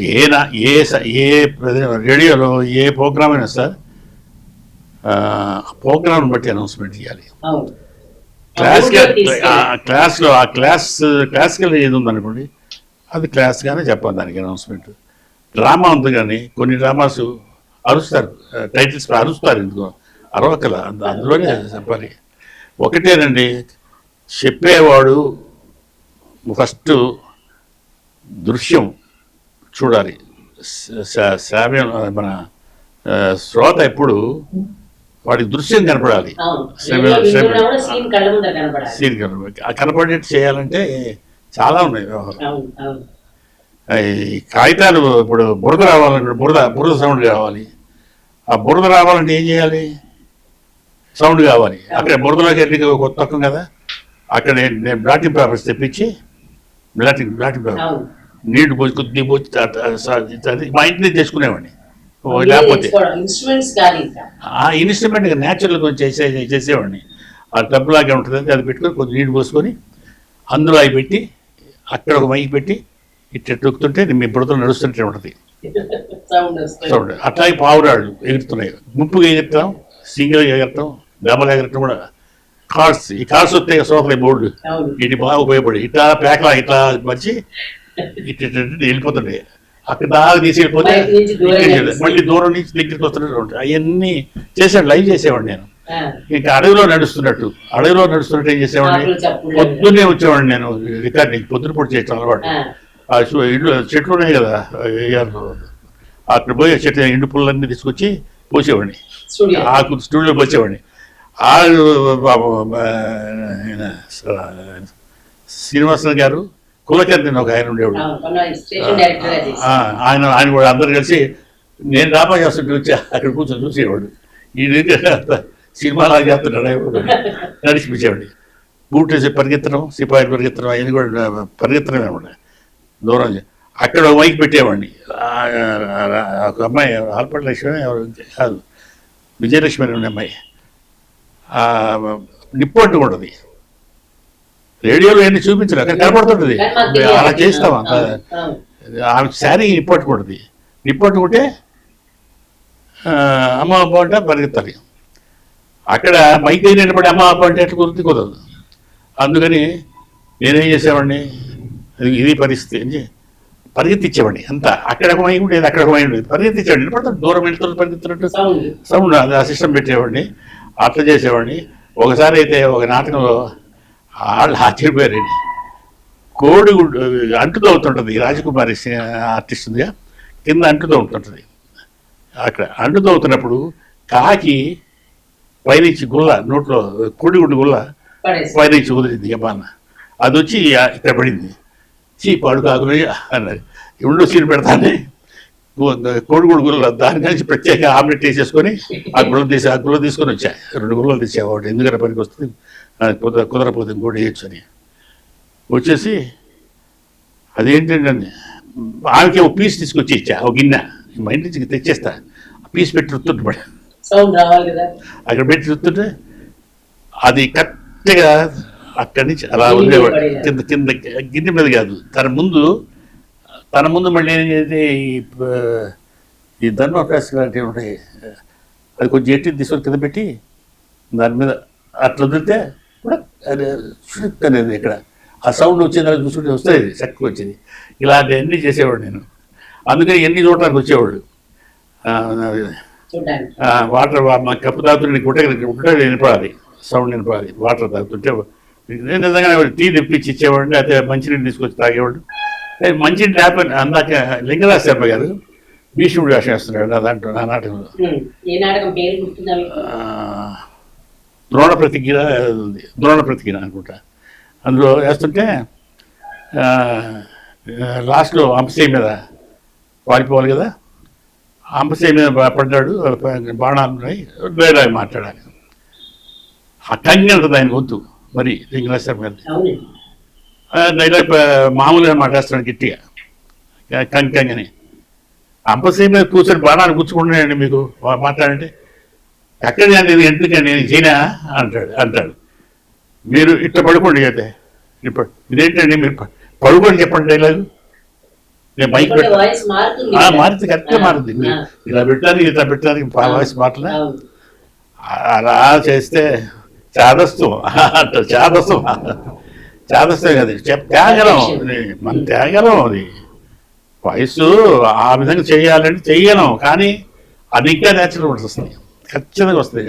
ఏ నా ఏ ఏ రేడియోలో ఏ ప్రోగ్రామ్ అయినా సార్ ప్రోగ్రామ్ బట్టి అనౌన్స్మెంట్ చేయాలి క్లాసికల్. క్లాస్లో ఆ క్లాస్ క్లాసికల్ ఏది ఉందనుకోండి అది క్లాస్గానే చెప్పాలి దానికి అనౌన్స్మెంట్. డ్రామా ఉంది కానీ కొన్ని డ్రామాస్ అరుస్తారు టైటిల్స్ అరుస్తారు ఎందుకో అరవకల అంద- అందులోనే చెప్పాలి. ఒకటేనండి చెప్పేవాడు ఫస్ట్ దృశ్యం చూడాలి. శ్రావ్యం మన శ్రోత ఎప్పుడు వాడికి దృశ్యం కనపడాలి. సీన్ కనపడాలి. ఆ కనపడేట్టు చేయాలంటే చాలా ఉన్నాయి వ్యవహారం అవును అవును. ఈ కాగితాలు ఇప్పుడు బురద రావాలంటే బురద బురద సౌండ్ కావాలి. ఆ బురద రావాలంటే ఏం చేయాలి? సౌండ్ కావాలి. అక్కడ బురదలోకి వెళ్ళి కొత్త కదా. అక్కడ నేను- బ్లాటింగ్ పేపర్స్ తెప్పించి బ్లాటింగ్ బ్లాటింగ్ పేపర్. నీళ్ళు పోసి కొద్ది పోసి మా ఇంటి తెచ్చుకునేవాడిని. లేకపోతే ఇన్స్ట్రుమెంట్ న్యాచురల్ కొంచెం చేసే చేసేవాడిని. ఆ డబ్బులాగే ఉంటుంది అది పెట్టుకొని కొంచెం నీళ్ళు పోసుకొని అందులో అవి పెట్టి అక్కడ ఒక మైకి పెట్టి ఇట్లా తొక్కుతుంటే మీ బుడతలు నడుస్తుంటే ఉంటుంది. చూడండి అట్లాగే పావురాళ్ళు ఎగురుతున్నాయి. గుంపుగా ఎగురుతాం సింగిల్గా ఎగరటం డబల్ ఎగరటం కూడా కార్డ్స్ ఈ కార్డ్స్ వస్తాయి సోఫలే బోర్డు. ఇది బాగా ఉపయోగపడి ఇట్లా ప్యాక్లా ఇట్లా మంచి ఇట్లా ఇట్లా వెళ్ళిపోతుండే అక్కడ దాకా తీసి వెళ్ళిపోతే. మళ్ళీ దూరం నుంచి దగ్గరికి వస్తున్నట్టు ఉంటాయి అవన్నీ చేసాడు లైవ్ చేసేవాడిని నేను ఆ, ఇంకా అడవిలో నడుస్తున్నట్టు అడవిలో నడుస్తున్నట్టు ఏం చేసేవాడిని. పొద్దున్నే వచ్చేవాడిని నేను రికార్డింగ్ పొద్దున పూట చేయటం అలవాటు ఆ, ఆ ఇల్లు చెట్లు ఉన్నాయి కదా అక్కడ పోయి ఆ చెట్లు ఎండు పుల్లన్నీ తీసుకొచ్చి పోసేవాడిని స్టూడియో ఆ బాబు, ఆ, ఆయన శ్రీనివాసరావు గారు కులకర్ణి ఒక ఆయన ఉండేవాడు. ఆయన ఆయన కూడా అందరు కలిసి నేను డ్రామా చేస్తుంటే వచ్చి అక్కడ కూర్చొని చూసేవాడు. ఈ సినిమాలాగా చేస్తున్నాడు. నడిచిపించేవాడు బూట్ వేసి పరిగెత్తడం సిపాయిలు పరిగెత్తడం అవన్నీ కూడా పరిగెత్తడమే అనమాట దూరం అక్కడ మైక్ పెట్టేవాడిని. ఒక అమ్మాయి ఆల్పట్ లక్ష్మి ఎవరు కాదు విజయలక్ష్మి అనే ఉండే అమ్మాయి. నిప్పు అంటూ ఉంటుంది రేడియోలో ఎన్ని చూపించరు అక్కడ కనపడుతుంటుంది. అలా చేస్తాం అంత. ఆమె శారీ నిప్పట్టుకుంటుంది నిప్పట్టుకుంటే అమ్మ అబ్బా అంటే పరిగెత్తాలి. అక్కడ మైక్ దగ్గర నిలబడి అమ్మ అబ్బా అంటే ఎట్లా కుదిరితే కుదరదు. అందుకని నేనేం చేసేవాడిని? ఇది- పరిస్థితి అని పరిగెత్తిచ్చేవాడిని. అంత అక్కడ ఒక మైక్ ఉండేది అక్కడ ఒక మైక్ ఉండేది. పరిగెత్తించేవాడిని నిలబడతాడు. దూరం వెళ్తున్నారు పరిగెత్తున్నట్టు సౌండ్. సౌండ్. అది ఆ సిస్టమ్ పెట్టేవాడిని. అట్లా చేసేవాడిని. ఒకసారి అయితే ఒక నాటకంలో వాళ్ళు ఆశ్చర్యపోయారండి. కోడి గుడ్డు అంటుతో అవుతుంటుంది రాజకుమారి ఆర్టిస్ట్ ఉందిగా కింద అంటుతో ఉంటుంటుంది. అక్కడ అంటుతో అవుతున్నప్పుడు కాకి పైనుంచి గుల్ల నోట్లో కోడిగుడ్డు గుల్ల పడేసి పైనుంచి కుదిరింది యమాన అది వచ్చి ఇక్కడ పడింది. చీ పాడు కాకులు అన్నది. ఉండు సీన్ పెడతానే. కోడిగుడు గుల్ల దాని కలిసి ప్రత్యేక ఆమ్లెట్ వేసేసుకొని ఆ గుల్ల తీసి ఆ గుల్ల తీసుకొని వచ్చా. రెండు గుల్లలు తెచ్చా ఒకటి ఎందుకంటే పనికి వస్తుంది. కుదర కుదరపోతే ఇంకోటి వేయచ్చు అని. వచ్చేసి అదేంటంటే ఆమెకి ఒక పీస్ తీసుకొచ్చి ఇచ్చా ఒక గిన్నె. మా ఇంటి నుంచి తెచ్చేస్తా. ఆ పీస్ పెట్టి రుత్తుంటే అక్కడ పెట్టి చూస్తుంటే అది కరెక్ట్గా అక్కడి నుంచి అలా ఉండేవాడు. కింద కింద గిన్నె మీద కాదు. తన ముందు తన ముందు మళ్ళీ ఏం చేసి ఈ ధర్మప్రాస్ లాంటివి ఉంటాయి అది కొంచెం ఎట్టి తీసుకొని కింద పెట్టి దాని మీద అట్లా వదిలితే కూడా అనేది ఇక్కడ. ఆ సౌండ్ వచ్చేది చూసుకుంటే వస్తుంది చక్కగా వచ్చేది. ఇలాంటివన్నీ చేసేవాడు నేను. అందుకని ఎన్ని చూడటానికి వచ్చేవాడు? వాటర్ మా కప్పు తాగుతుంటే గుట్ట గుట్ట వినపడాలి సౌండ్ వినపడాలి వాటర్ తాగుతుంటే నేను నిజంగా టీ తెప్పించి ఇచ్చేవాడు అయితే మంచినీళ్ళు తీసుకొచ్చి తాగేవాడు. మంచినీళ్ళు ట్యాప్ అందాక లింగరాజ్ శర్మ గారు భీష్ముడు వేషం వేస్తున్నాడు. నా దాంట్లో నా నాటకంలో ద్రోణ ప్రతిజ్ఞ ఉంది. ద్రోణ ప్రతిజ్ఞ అనుకుంటా. అందులో వేస్తుంటే లాస్ట్లో అంశయ్య మీద వాడిపోవాలి కదా. అంశయ్య మీద పడ్డాడు. బాణాలు ఉన్నాయి. డైలాగ్ మాట్లాడాలి. ఆ కంగి ఉంటుంది ఆయన గొంతు మరి లింగరాజర్ మీద అవునండి. డైలాగ్ మామూలుగా మాట్లాడుతున్నాడు గట్టిగా. కంగి కంగి అని అంపశయ్య మీద కూర్చొని బాణాలు గుచ్చుకుంటున్నాయండి మీకు మాట్లాడంటే. ఎక్కడ నేను ఎందుకండి నేను చైనా అంటాడు అంటాడు. మీరు ఇట్లా పడుకోండి అయితే. ఇప్పుడు ఇదేంటండి మీరు పడుకోండి చెప్పండి డైలాగు. నేను మైక్ మారుతుంది కరెక్ట్గా మారుతుంది ఇలా పెట్టడానికి ఇట్లా పెట్టడానికి వాయిస్ మాటలే. అలా చేస్తే చాదస్తం. అంట చాదస్తం. చాదస్తం కదా. చెప్ త్యాగలం మన త్యాగలం అది. వయసు ఆ విధంగా చేయాలంటే చెయ్యను. కానీ అది ఇంకా నేచురల్ వస్తుంది ఖచ్చితంగా వస్తుంది